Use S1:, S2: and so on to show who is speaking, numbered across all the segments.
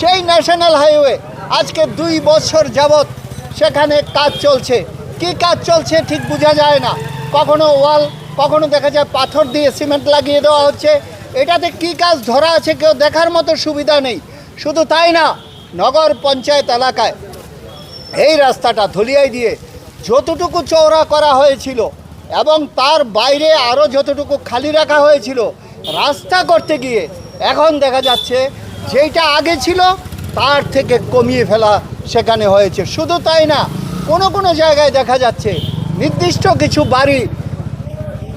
S1: সেই national highway আজকে দুই বছর যাবৎ সেখানে কাজ চলছে। কি কাজ চলছে ঠিক বোঝা যায় না। কখনো ওয়াল, কখনো দেখা যায় পাথর দিয়ে সিমেন্ট লাগিয়ে দেওয়া হচ্ছে। এটাতে কি কাজ ধরা আছে কেউ দেখার মতো সুবিধা নেই। শুধু তাই না, নগর পঞ্চায়েত এলাকায় এই রাস্তাটা ধুলিয়ায় দিয়ে যতটুকু চওড়া করা হয়েছিল এবং তার বাইরে আরও যতটুকু খালি রাখা হয়েছিল, রাস্তা করতে গিয়ে এখন দেখা যাচ্ছে যেইটা আগে ছিল, তার থেকে কমিয়ে ফেলা সেখানে হয়েছে। শুধু তাই না, কোনো কোনো জায়গায় দেখা যাচ্ছে নির্দিষ্ট কিছু বাড়ি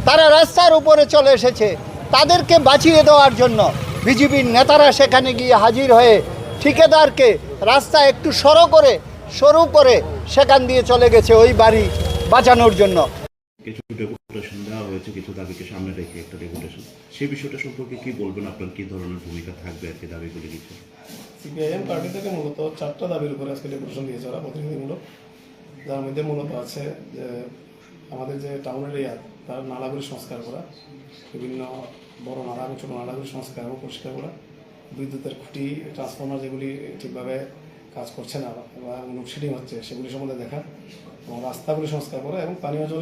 S1: তারা রাস্তার উপরে চলে এসেছে। তাদেরকে বাঁচিয়ে দেওয়ার জন্য বিজেপির নেতারা সেখানে গিয়ে হাজির হয়ে ঠিকাদারকে রাস্তা একটু সরো করে, সরু করে সেখান দিয়ে চলে গেছে ওই বাড়ি বাঁচানোর জন্য।
S2: কিছু ডেপুটেশন দেওয়া হয়েছে, কিছু দাবিকে সামনে রেখে একটা ডেপুটেশন সেই বিষয়টা সম্পর্কে কি বলবেন? আপনার কি ধরনের ভূমিকা থাকবে আর কি দাবিগুলি কিছু
S3: সিপিআইএম পার্টি থেকে মূলত চারটা দাবির উপরে আজকে ডেপুটেশন দিয়েছে ওরা প্রতিনিধিমূলক যার মধ্যে মূলত আছে যে আমাদের যে টাউন এরিয়া তার নালাগুলি সংস্কার করা, বিভিন্ন বড় নালা এবং ছোটো নালাগুলি সংস্কার এবং পরিষ্কার করা, বিদ্যুতের খুঁটি ট্রান্সফর্মার যেগুলি ঠিকভাবে কাজ করছে না, বা লোডশেডিং হচ্ছে, সেগুলি সম্বন্ধে দেখা, এবং রাস্তাগুলি সংস্কার করা এবং পানীয় জলের